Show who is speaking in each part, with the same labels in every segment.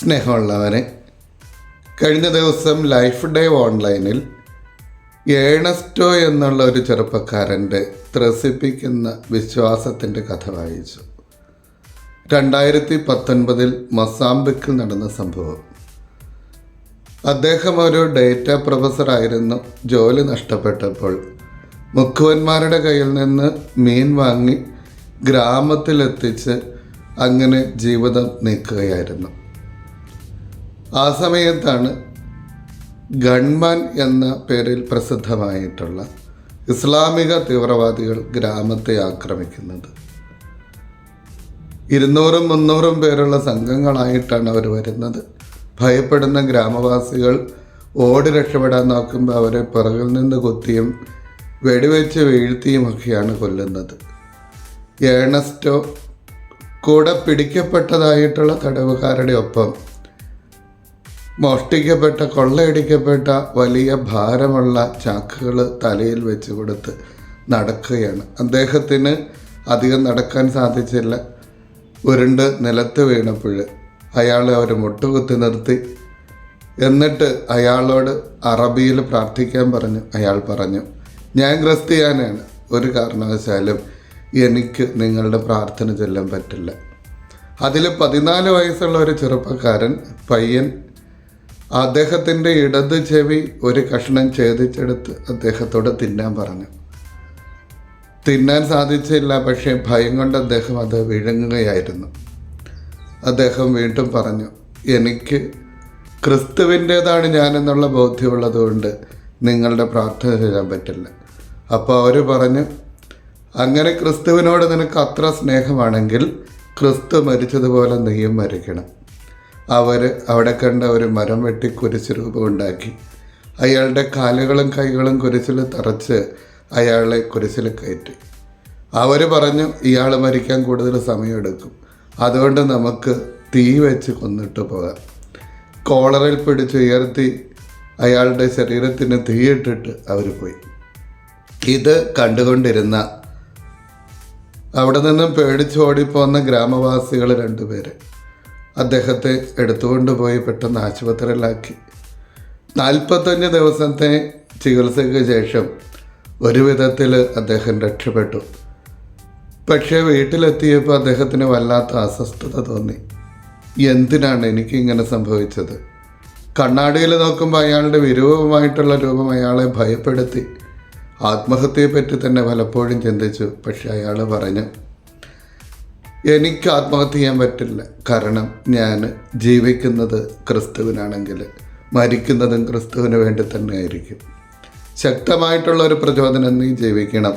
Speaker 1: സ്നേഹമുള്ളവരെ കഴിഞ്ഞ ദിവസം ലൈഫ് ഡേ ഓൺലൈനിൽ ഏണസ്റ്റോ എന്നുള്ള ഒരു ചെറുപ്പക്കാരന്റെ ത്രസിപ്പിക്കുന്ന വിശ്വാസത്തിന്റെ കഥ വായിച്ചു. രണ്ടായിരത്തി പത്തൊൻപതിൽ മൊസാംബിക്കിൽ നടന്ന സംഭവം. അദ്ദേഹം ഒരു ഡേറ്റ പ്രൊഫസറായിരുന്നു. ജോലി നഷ്ടപ്പെട്ടപ്പോൾ മുക്കുവന്മാരുടെ കയ്യിൽ നിന്ന് മീൻ വാങ്ങി ഗ്രാമത്തിലെത്തിച്ച് അങ്ങനെ ജീവിതം നീക്കുകയായിരുന്നു. ആ സമയത്താണ് ഗൺമാൻ എന്ന പേരിൽ പ്രസിദ്ധമായിട്ടുള്ള ഇസ്ലാമിക തീവ്രവാദികൾ ഗ്രാമത്തെ ആക്രമിക്കുന്നത്. ഇരുന്നൂറും മുന്നൂറും പേരുള്ള സംഘങ്ങളായിട്ടാണ് അവർ വരുന്നത്. ഭയപ്പെടുന്ന ഗ്രാമവാസികൾ ഓടി രക്ഷപ്പെടാൻ നോക്കുമ്പോൾ അവരെ പിറകിൽ നിന്ന് കുത്തിയും വെടിവെച്ച് വീഴ്ത്തിയുമൊക്കെയാണ് കൊല്ലുന്നത്. ഏണസ്റ്റോ കൂടെ പിടിക്കപ്പെട്ടതായിട്ടുള്ള തടവുകാരുടെ ഒപ്പം മോഷ്ടിക്കപ്പെട്ട കൊള്ളയടിക്കപ്പെട്ട വലിയ ഭാരമുള്ള ചാക്കുകൾ തലയിൽ വെച്ച് കൊടുത്ത് നടക്കുകയാണ്. അദ്ദേഹത്തിന് അധികം നടക്കാൻ സാധിച്ചില്ല. ഉരുണ്ട് നിലത്ത് വീണപ്പോൾ അയാൾ അവർ മുട്ടുകുത്തി നിർത്തി. എന്നിട്ട് അയാളോട് അറബിയിൽ പ്രാർത്ഥിക്കാൻ പറഞ്ഞു. അയാൾ പറഞ്ഞു ഞാൻ ക്രിസ്ത്യാനാണ്. ഒരു കാരണവശാലും എനിക്ക് നിങ്ങളുടെ പ്രാർത്ഥന ചൊല്ലാൻ പറ്റില്ല. അതിൽ പതിനാല് വയസ്സുള്ള ഒരു ചെറുപ്പക്കാരൻ പയ്യൻ അദ്ദേഹത്തിന്റെ ഇടത് ചെവി ഒരു കഷ്ണം ഛേദിച്ചെടുത്ത് അദ്ദേഹത്തോട് തിന്നാൻ പറഞ്ഞു. തിന്നാൻ സാധിച്ചില്ല പക്ഷേ ഭയം കൊണ്ട് അദ്ദേഹം അത് വിഴുങ്ങുകയായിരുന്നു. അദ്ദേഹം വീണ്ടും പറഞ്ഞു എനിക്ക് ക്രിസ്തുവിന്റേതാണ് ഞാനെന്നുള്ള ബോധ്യമുള്ളതുകൊണ്ട് നിങ്ങളുടെ പ്രാർത്ഥന ചെയ്യാൻ പറ്റില്ല. അപ്പോൾ അവർ പറഞ്ഞു അങ്ങനെ ക്രിസ്തുവിനോട് നിനക്ക് അത്ര സ്നേഹമാണെങ്കിൽ ക്രിസ്തു മരിച്ചതുപോലെ നീയും മരിക്കണം. അവർ അവിടെ കണ്ട ഒരു മരം വെട്ടി കുരിശ് രൂപമുണ്ടാക്കി. അയാളുടെ കാലുകളും കൈകളും കുരിശിൽ തറച്ച് അയാളെ കുരിശിൽ കയറ്റി. അവർ പറഞ്ഞു ഇയാൾ മരിക്കാൻ കൂടുതൽ സമയമെടുക്കും. അതുകൊണ്ട് നമുക്ക് തീ വെച്ച് കൊന്നിട്ട് പോകാം. കോളറിൽ പിടിച്ച് ഉയർത്തി അയാളുടെ ശരീരത്തിന് തീയിട്ടിട്ട് അവർ പോയി. ഇത് കണ്ടുകൊണ്ടിരുന്ന അവിടെ നിന്നും പേടിച്ചോടിപ്പോന്ന ഗ്രാമവാസികൾ രണ്ടുപേര്. അദ്ദേഹത്തെ എടുത്തുകൊണ്ട് പോയി പെട്ടെന്ന് ആശുപത്രിയിലാക്കി. നാൽപ്പത്തഞ്ച് ദിവസത്തെ ചികിത്സയ്ക്ക് ശേഷം ഒരു വിധത്തിൽ അദ്ദേഹം രക്ഷപ്പെട്ടു. പക്ഷേ വീട്ടിലെത്തിയപ്പോൾ അദ്ദേഹത്തിന് വല്ലാത്ത അസ്വസ്ഥത തോന്നി. എന്തിനാണ് എനിക്കിങ്ങനെ സംഭവിച്ചത്? കണ്ണാടിയിൽ നോക്കുമ്പോൾ അയാളുടെ വിരൂപമായിട്ടുള്ള രൂപം അയാളെ ഭയപ്പെടുത്തി. ആത്മഹത്യയെപ്പറ്റി തന്നെ പലപ്പോഴും ചിന്തിച്ചു. പക്ഷെ അയാൾ പറഞ്ഞു എനിക്ക് ആത്മഹത്യ ചെയ്യാൻ പറ്റില്ല. കാരണം ഞാൻ ജീവിക്കുന്നത് ക്രിസ്തുവിനാണെങ്കിൽ മരിക്കുന്നതും ക്രിസ്തുവിന് വേണ്ടി തന്നെ ആയിരിക്കും. ശക്തമായിട്ടുള്ള ഒരു പ്രചോദനം നീ ജീവിക്കണം.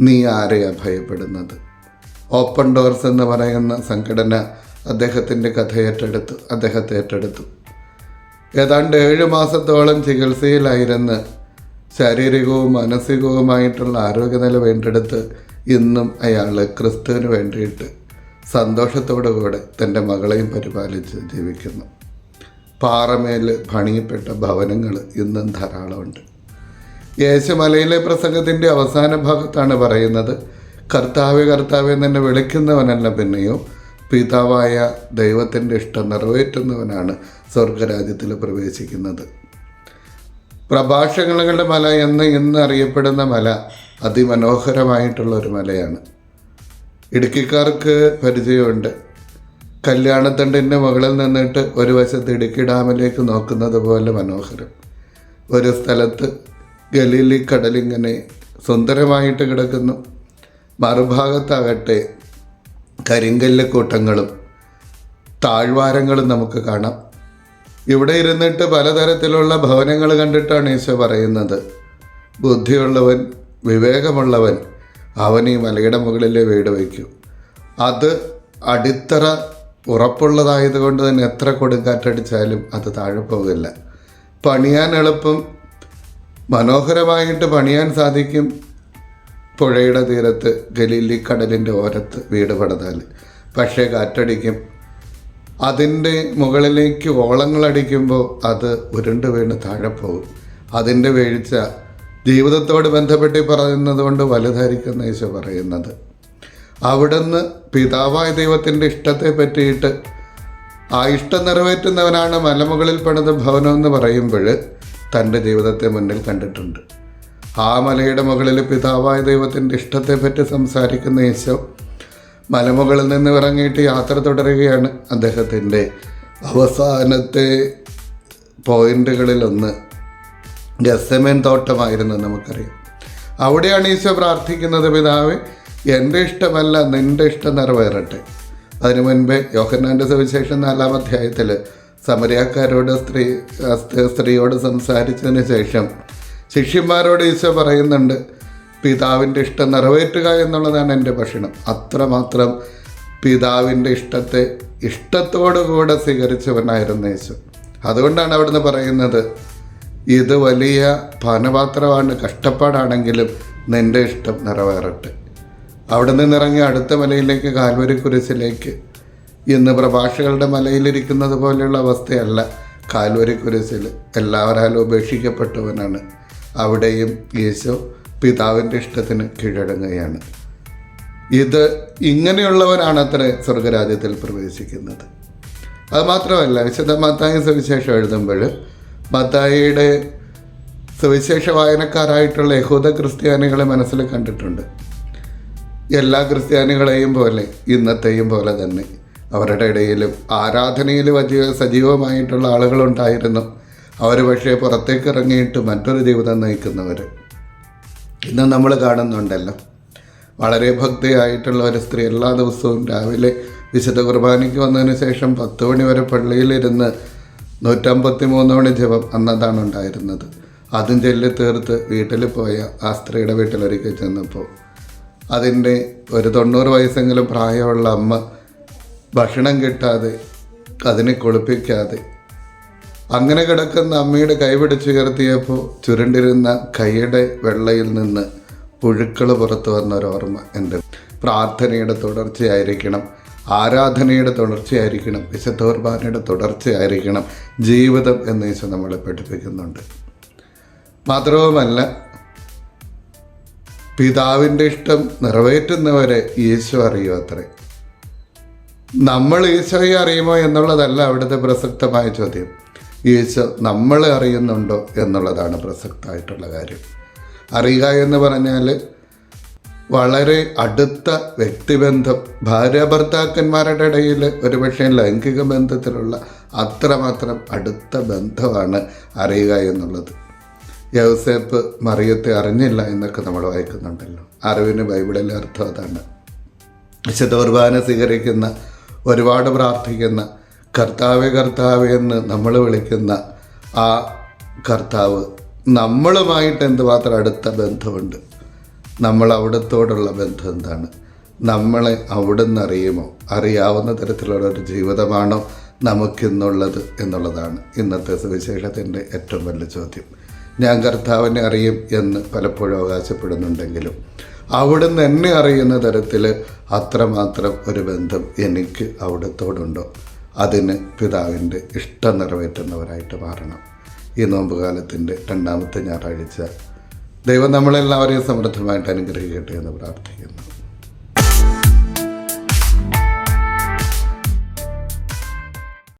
Speaker 1: നീ ആരെയാണ് ഭയപ്പെടുന്നത്? ഓപ്പൺ ഡോർസ് എന്ന് പറയുന്ന സംഘടന അദ്ദേഹത്തിന്റെ കഥ ഏറ്റെടുത്തു അദ്ദേഹത്തെ ഏറ്റെടുത്തു. ഏതാണ്ട് ഏഴ് മാസത്തോളം ചികിത്സയിലായിരുന്ന് ശാരീരികവും മാനസികവുമായിട്ടുള്ള ആരോഗ്യനില വേണ്ടെടുത്ത് ഇന്നും അയാൾ ക്രിസ്തുവിന് വേണ്ടിയിട്ട് സന്തോഷത്തോടു കൂടെ തന്റെ മകളെയും പരിപാലിച്ച് ജീവിക്കുന്നു. പാറമേൽ പണിയപ്പെട്ട ഭവനങ്ങൾ ഇന്നും ധാരാളമുണ്ട്. യേശുമലയിലെ പ്രസംഗത്തിന്റെ അവസാന ഭാഗത്താണ് പറയുന്നത് കർത്താവ് കർത്താവ് എന്നെ വിളിക്കുന്നവനല്ല പിന്നെയോ പിതാവായ ദൈവത്തിന്റെ ഇഷ്ടം നിറവേറ്റുന്നവനാണ് സ്വർഗരാജ്യത്തിൽ പ്രവേശിക്കുന്നത്. പ്രഭാഷണങ്ങളുടെ മല എന്ന് ഇന്ന് അറിയപ്പെടുന്ന മല അതിമനോഹരമായിട്ടുള്ള ഒരു മലയാണ്. ഇടുക്കിക്കാർക്ക് പരിചയമുണ്ട്. കല്യാണത്തണ്ടിന്റെ മുകളിൽ നിന്നിട്ട് ഒരു വശത്ത് ഇടുക്കി ഡാമിലേക്ക് നോക്കുന്നത് പോലെ മനോഹരം. ഒരു സ്ഥലത്ത് ഗലീലി കടലിങ്ങനെ സുന്ദരമായിട്ട് കിടക്കുന്നു. മറുഭാഗത്താകട്ടെ കരിങ്കല്ല് കൂട്ടങ്ങളും താഴ്വാരങ്ങളും നമുക്ക് കാണാം. ഇവിടെ ഇരുന്നിട്ട് പലതരത്തിലുള്ള ഭവനങ്ങൾ കണ്ടിട്ടാണ് ഈശോ പറയുന്നത്. ബുദ്ധിയുള്ളവൻ വിവേകമുള്ളവൻ അവൻ ഈ മലയുടെ മുകളിലെ വീട് വയ്ക്കും. അത് അടിത്തറ ഉറപ്പുള്ളതായതുകൊണ്ട് തന്നെ എത്ര കൊടുങ്കാറ്റടിച്ചാലും അത് താഴെ പോകില്ല. പണിയാൻ എളുപ്പം മനോഹരമായിട്ട് പണിയാൻ സാധിക്കും പുഴയുടെ തീരത്ത് ഗലീലി കടലിന്റെ ഓരത്ത് വീട് പടതാൽ പക്ഷേ കാറ്റടിക്കും. അതിന്റെ മുകളിലേക്ക് ഓളങ്ങളടിക്കുമ്പോൾ അത് ഉരുണ്ട് വീണ് താഴെ പോകും. അതിന്റെ വീഴ്ച ജീവിതത്തോട് ബന്ധപ്പെട്ട് പറയുന്നത് കൊണ്ട് വലുതായിരിക്കുന്ന ഈശോ പറയുന്നത്. അവിടുന്ന് പിതാവായ ദൈവത്തിന്റെ ഇഷ്ടത്തെ പറ്റിയിട്ട് ആ ഇഷ്ടം നിറവേറ്റുന്നവനാണ് മലമുകളിൽ പണിത ഭവനം എന്ന് പറയുമ്പോൾ തന്റെ ജീവിതത്തെ മുന്നിൽ കണ്ടിട്ടുണ്ട്. ആ മലയുടെ മുകളിൽ പിതാവായ ദൈവത്തിന്റെ ഇഷ്ടത്തെപ്പറ്റി സംസാരിക്കുന്ന ഈശോ മലമുകളിൽ നിന്ന് ഇറങ്ങിയിട്ട് യാത്ര തുടരുകയാണ് അദ്ദേഹത്തിന്റെ അവസാനത്തെ പോയിന്റുകളിലൊന്ന് ഗസമേൻ തോട്ടമായിരുന്നു നമുക്കറിയാം. അവിടെയാണ് ഈശോ പ്രാർത്ഥിക്കുന്നത് പിതാവ് എന്റെ ഇഷ്ടമല്ല നിന്റെ ഇഷ്ടം നിറവേറട്ടെ. അതിനു മുൻപേ യോഹന്നാന്റെ സുവിശേഷം നാലാം അധ്യായത്തിൽ സമരക്കാരോട് സ്ത്രീ സ്ത്രീ- സ്ത്രീയോട് സംസാരിച്ചതിന് ശേഷം ശിഷ്യന്മാരോട് ഈശോ പറയുന്നുണ്ട് പിതാവിന്റെ ഇഷ്ടം നിറവേറ്റുക എന്നുള്ളതാണ് എന്റെ ഭക്ഷണം. അത്രമാത്രം പിതാവിന്റെ ഇഷ്ടത്തെ ഇഷ്ടത്തോടു കൂടെ സ്വീകരിച്ചവനായിരുന്നു യേശു അതുകൊണ്ടാണ് അവിടുന്ന് പറയുന്നത് ഇത് വലിയ പാനപാത്രമാണ് കഷ്ടപ്പാടാണെങ്കിലും നിന്റെ ഇഷ്ടം നിറവേറട്ടെ. അവിടെ നിന്നിറങ്ങി അടുത്ത മലയിലേക്ക് കാൽവരി കുരിശിലേക്ക്. ഇന്ന് പ്രഭാഷകളുടെ മലയിലിരിക്കുന്നത് പോലെയുള്ള അവസ്ഥയല്ല കാൽവരി കുരിശിൽ. എല്ലാവരാലും ഉപേക്ഷിക്കപ്പെട്ടവനാണ്. അവിടെയും യേശു പിതാവിന്റെ ഇഷ്ടത്തിന് കീഴടങ്ങുകയാണ്. ഇത് ഇങ്ങനെയുള്ളവരാണ് അത്ര സ്വർഗരാജ്യത്തിൽ പ്രവേശിക്കുന്നത്. അതുമാത്രമല്ല വിശുദ്ധ സുവിശേഷം എഴുതുമ്പോൾ മത്തായിയുടെ സുവിശേഷ വായനക്കാരായിട്ടുള്ള യഹൂദ ക്രിസ്ത്യാനികളെ മനസ്സിൽ കണ്ടിട്ടുണ്ട്. എല്ലാ ക്രിസ്ത്യാനികളെയും പോലെ ഇന്നത്തെയും പോലെ തന്നെ. അവരുടെ ഇടയിലും ആരാധനയിൽ വലിയ സജീവമായിട്ടുള്ള ആളുകളുണ്ടായിരുന്നു. അവർ പക്ഷേ പുറത്തേക്ക് ഇറങ്ങിയിട്ട് മറ്റൊരു ജീവിതം നയിക്കുന്നവർ ഇന്ന് നമ്മൾ കാണുന്നുണ്ടല്ലോ. വളരെ ഭക്തിയായിട്ടുള്ള ഒരു സ്ത്രീ എല്ലാ ദിവസവും രാവിലെ വിശുദ്ധ കുർബാനയ്ക്ക് വന്നതിന് ശേഷം പത്ത് മണി വരെ പള്ളിയിലിരുന്ന് നൂറ്റമ്പത്തി മൂന്ന് മണി ജപം അന്നതാണ് ഉണ്ടായിരുന്നത്. അതും ചൊല്ലി തീർത്ത് വീട്ടിൽ പോയ ആ സ്ത്രീയുടെ വീട്ടിലൊരിക്കൽ ചെന്നപ്പോൾ അതിന്റെ ഒരു തൊണ്ണൂറ് വയസ്സെങ്കിലും പ്രായമുള്ള അമ്മ ഭക്ഷണം കിട്ടാതെ അതിനെ കുളിപ്പിക്കാതെ അങ്ങനെ കിടക്കുന്ന അമ്മയുടെ കൈ പിടിച്ചുയർത്തിയപ്പോൾ ചുരുണ്ടിരുന്ന കൈയുടെ വെള്ളയിൽ നിന്ന് പുഴുക്കൾ പുറത്തു വന്നൊരോർമ്മ എന്റെ പ്രാർത്ഥനയുടെ തുടർച്ചയായിരിക്കണം. ആരാധനയുടെ തുടർച്ചയായിരിക്കണം വിശുദ്ധ കുർബാനയുടെ തുടർച്ചയായിരിക്കണം ജീവിതം എന്ന് ഈശോ നമ്മളെ പഠിപ്പിക്കുന്നുണ്ട്. മാത്രവുമല്ല പിതാവിന്റെ ഇഷ്ടം നിറവേറ്റുന്നവരെ ഈശോ അറിയൂ അത്രേ നമ്മൾ ഈശോയെ അറിയുമോ എന്നുള്ളതല്ല അവിടുത്തെ പ്രസക്തമായ ചോദ്യം. ഈശോ നമ്മളെ അറിയുന്നുണ്ടോ എന്നുള്ളതാണ് പ്രസക്തമായിട്ടുള്ള കാര്യം. അറിയുക എന്ന് പറഞ്ഞാൽ വളരെ അടുത്ത വ്യക്തിബന്ധം ഭാര്യ ഭർത്താക്കന്മാരുടെ ഇടയിൽ ഒരുപക്ഷെ ലൈംഗിക ബന്ധത്തിലുള്ള അത്രമാത്രം അടുത്ത ബന്ധമാണ് അറിയുക എന്നുള്ളത്. യൗസേപ്പ് മറിയത്തെ അറിഞ്ഞില്ല എന്നൊക്കെ നമ്മൾ വായിക്കുന്നുണ്ടല്ലോ. അറിവിന് ബൈബിളിലെ അർത്ഥം അതാണ്. വിശുദ്ധ കുർബാന സ്വീകരിക്കുന്ന ഒരുപാട് പ്രാർത്ഥിക്കുന്ന കർത്താവ് കർത്താവ് എന്ന് നമ്മൾ വിളിക്കുന്ന ആ കർത്താവ് നമ്മളുമായിട്ട് എന്തുമാത്രം അടുത്ത ബന്ധമുണ്ട്? നമ്മൾ അവിടത്തോടുള്ള ബന്ധം എന്താണ്? നമ്മളെ അവിടുന്ന് അറിയുമോ? അറിയാവുന്ന തരത്തിലുള്ള ഒരു ജീവിതമാണോ നമുക്കിന്നുള്ളത് എന്നുള്ളതാണ് ഇന്നത്തെ സുവിശേഷത്തിന്റെ ഏറ്റവും വലിയ ചോദ്യം. ഞാൻ കർത്താവിനെ അറിയും എന്ന് പലപ്പോഴും അവകാശപ്പെടുന്നുണ്ടെങ്കിലും അവിടുന്ന് എന്നെ അറിയുന്ന തരത്തിൽ അത്രമാത്രം ഒരു ബന്ധം എനിക്ക് അവിടത്തോടുണ്ടോ? അതിന് പിതാവിന്റെ ഇഷ്ടം നിറവേറ്റുന്നവരായിട്ട് മാറണം. ഈ നോമ്പുകാലത്തിന്റെ രണ്ടാമത്തെ ഞായറാഴ്ച ദൈവം നമ്മളെല്ലാവരെയും സമൃദ്ധമായിട്ട് അനുഗ്രഹിക്കട്ടെ എന്ന് പ്രാർത്ഥിക്കുന്നു.